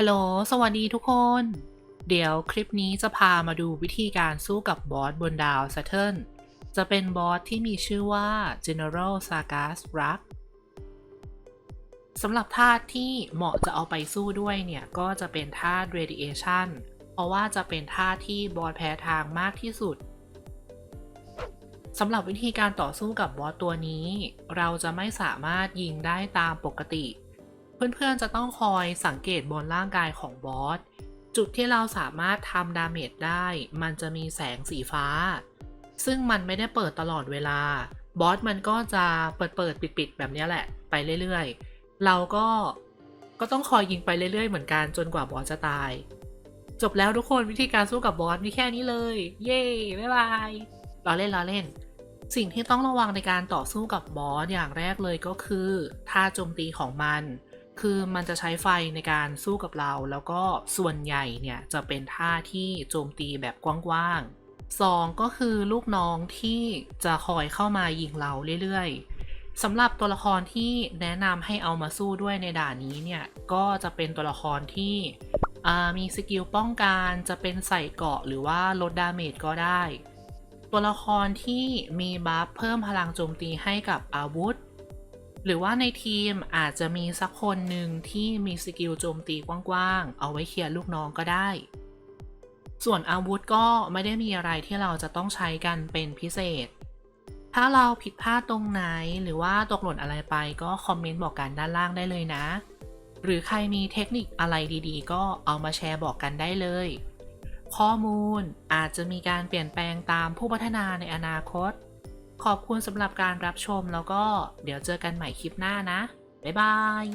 ฮัลโหล สวัสดีทุกคน เดี๋ยวคลิปนี้จะพามาดูวิธีการสู้กับบอสบนดาว Saturn จะเป็นบอสที่มีชื่อว่า General Sargas Rock สำหรับธาตุที่เหมาะจะเอาไปสู้ด้วยเนี่ย ก็จะเป็นธาตุ Radiation เพราะว่าจะเป็นธาตุที่บอสแพ้ทางมากที่สุดสำหรับวิธีการต่อสู้กับบอสตัวนี้ เราจะไม่สามารถยิงได้ตามปกติ เพื่อนๆจะต้องคอยสังเกตบนร่างกายของบอส จุดที่เราสามารถทำดาเมจได้ มันจะมีแสงสีฟ้า ซึ่งมันไม่ได้เปิดตลอดเวลา บอสมันก็จะเปิดเปิดปิดปิดแบบนี้แหละ ไปเรื่อยๆ เราก็ก็ต้องคอยยิงไปเรื่อยๆ เหมือนกันจนกว่าบอสจะตาย จบแล้วทุกคนวิธีการสู้กับบอสมีแค่นี้เลย เย้บ๊ายบายล้อเล่นล้อเล่นสิ่งที่ต้องระวังในการต่อสู้กับบอสอย่างแรกเลยก็คือท่าโจมตีของมัน คือมันจะใช้ไฟในการสู้กับเรา แล้วก็ส่วนใหญ่เนี่ยจะเป็นท่าที่โจมตีแบบกว้างๆสองก็คือลูกน้องที่จะคอยเข้ามายิงเราเรื่อยๆสำหรับตัวละครที่แนะนำให้เอามาสู้ด้วยในด่านนี้เนี่ยก็จะเป็นตัวละครที่มีสกิลป้องกันจะเป็นใส่เกาะหรือว่าลดดาเมจก็ได้ ตัวละครที่มีบัฟเพิ่มพลังโจมตีให้กับอาวุธ หรือว่าในทีมอาจจะมีสักคนหนึ่งที่มีสกิลโจมตีกว้างๆ เอาไว้เคลียร์ลูกน้องก็ได้ ส่วนอาวุธก็ไม่ได้มีอะไรที่เราจะต้องใช้กันเป็นพิเศษ ถ้าเราผิดพลาดตรงไหนหรือว่าตกหล่นอะไรไปก็คอมเมนต์บอกกันด้านล่างได้เลยนะ หรือใครมีเทคนิคอะไรดีๆ ก็เอามาแชร์บอกกันได้เลย ข้อมูลอาจจะมีการเปลี่ยนแปลงตามผู้พัฒนาในอนาคต ขอบคุณสำหรับการรับชมแล้วก็เดี๋ยวเจอกันใหม่คลิปหน้านะ บ๊ายบาย